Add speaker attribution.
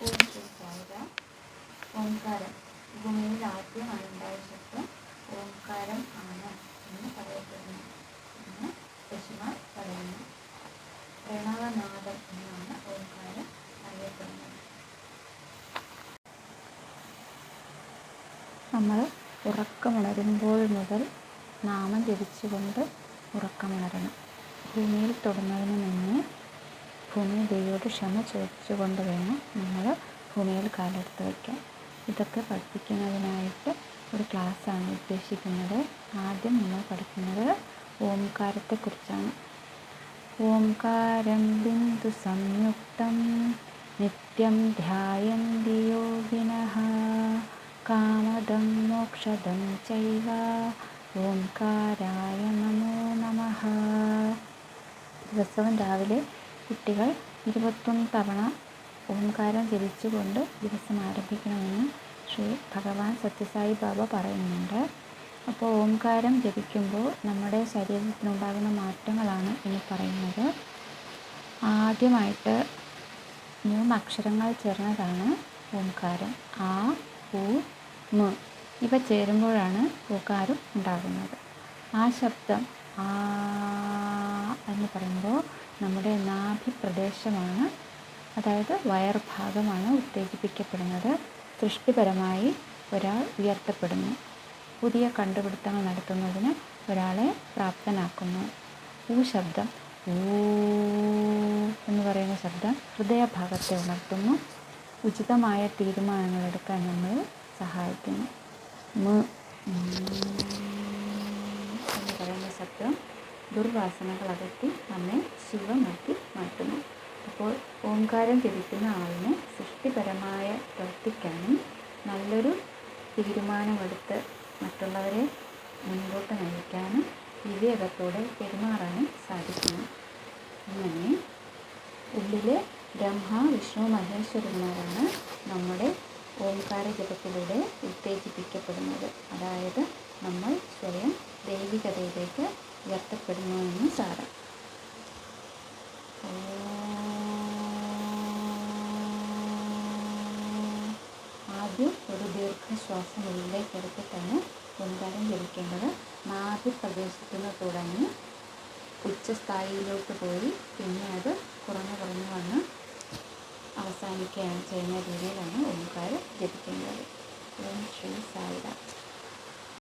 Speaker 1: ഓം ശ്രീ ഓംകാരം. ഭൂമിയിൽ ആദ്യമായി ഉണ്ടായ ശബ്ദം ഓംകാരം ആണ് എന്ന് പറയപ്പെടുന്നു. എന്ന് ഋഷിമാർ പറയുന്നു. പ്രണവനാദം എന്നാണ് ഓംകാരം അറിയപ്പെടുന്നത്.
Speaker 2: നമ്മൾ ഉറക്കമുണരുമ്പോൾ മുതൽ നാമം ജപിച്ചുകൊണ്ട് ഉറക്കമുണരണം. ഭൂമിയിൽ തൊടുന്നതിന് മുന്നേ ഭൂമി ദേവിയോട് ക്ഷമ ചോദിച്ചുകൊണ്ട് വേണം നമ്മൾ ഭൂമിയിൽ കാലെടുത്ത് വയ്ക്കാൻ. ഇതൊക്കെ പഠിപ്പിക്കുന്നതിനായിട്ട് ഒരു ക്ലാസ്സാണ് ഉദ്ദേശിക്കുന്നത്. ആദ്യം നമ്മൾ പഠിക്കുന്നത് ഓംകാരത്തെക്കുറിച്ചാണ്. ഓംകാരം ബിന്ദു സംയുക്തം നിത്യം ധ്യായന്തി യോഗിന. കാമദം മോക്ഷദം ചൈവ. ഓംകാരായ നമോ നമ. ദിവസവും രാവിലെ കുട്ടികൾ ഇരുപത്തൊന്ന് തവണ ഓംകാരം ജപിച്ചുകൊണ്ട് ദിവസം ആരംഭിക്കണമെന്ന് ശ്രീ ഭഗവാൻ സത്യസായി ബാബ പറയുന്നുണ്ട്. അപ്പോൾ ഓംകാരം ജപിക്കുമ്പോൾ നമ്മുടെ ശരീരത്തിനുണ്ടാകുന്ന മാറ്റങ്ങളാണ് എന്ന് പറയുന്നത്. ആദ്യമായിട്ട് മൂന്ന് അക്ഷരങ്ങൾ ചേർന്നതാണ് ഓംകാരം. ആ ഉ മ ഇവ ചേരുമ്പോഴാണ് ഓകാരം ഉണ്ടാകുന്നത്. ആ ശബ്ദം ആ എന്ന് പറയുമ്പോൾ നമ്മുടെ നാഭിപ്രദേശമാണ് അതായത് വയർ ഭാഗമാണ് ഉത്തേജിപ്പിക്കപ്പെടുന്നത്. സൃഷ്ടിപരമായി ഒരാൾ ഉയർത്തപ്പെടുന്നു. പുതിയ കണ്ടുപിടുത്തങ്ങൾ നടത്തുന്നതിന് ഒരാളെ പ്രാപ്തനാക്കുന്നു. ഊ ശബ്ദം. ഊ എന്ന് പറയുന്ന ശബ്ദം ഹൃദയഭാഗത്തെ ഉണർത്തുന്നു. ഉചിതമായ തീരുമാനങ്ങൾ എടുക്കാൻ നമ്മൾ സഹായിക്കുന്നു. മ. എന്ന് പറയുന്ന ശബ്ദം ദുർവാസനകൾ അകറ്റി നമ്മെ ശിവമാക്കി മാറ്റുന്നു. അപ്പോൾ ഓംകാരം ജപിക്കുന്ന ആളിന് സൃഷ്ടിപരമായ പ്രവർത്തിക്കാനും നല്ലൊരു തീരുമാനമെടുത്ത് മറ്റുള്ളവരെ മുൻപോട്ട് നയിക്കാനും വിവേകത്തോടെ പെരുമാറാനും സാധിക്കുന്നു. അങ്ങനെ ഉള്ളിലെ ബ്രഹ്മ വിഷ്ണു മഹേശ്വരന്മാരാണ് നമ്മുടെ ഓംകാര ജപത്തിലൂടെ ഉത്തേജിപ്പിക്കപ്പെടുന്നത്. അതായത് നമ്മൾ സ്വയം ദൈവികതയിലേക്ക് ഉയർത്തപ്പെടുന്നു എന്ന് സാരം. ആദ്യം ഒരു ദീർഘശ്വാസം ഉള്ളിലേക്ക് എടുത്തിട്ടാണ് ഓംകാരം ജപിക്കേണ്ടത് നാദി പ്രദേശത്തു നിന്ന് തുടങ്ങി ഉച്ചസ്ഥായിയിലോട്ട് പോയി പിന്നെ അത് കുറഞ്ഞു കുറഞ്ഞു വന്ന് അവസാനിക്കുകയാണ് ചെയ്യുന്ന രീതിയിലാണ് ഓങ്കാരം ജപിക്കേണ്ടത് ഓം ശ്രീ സായിരാം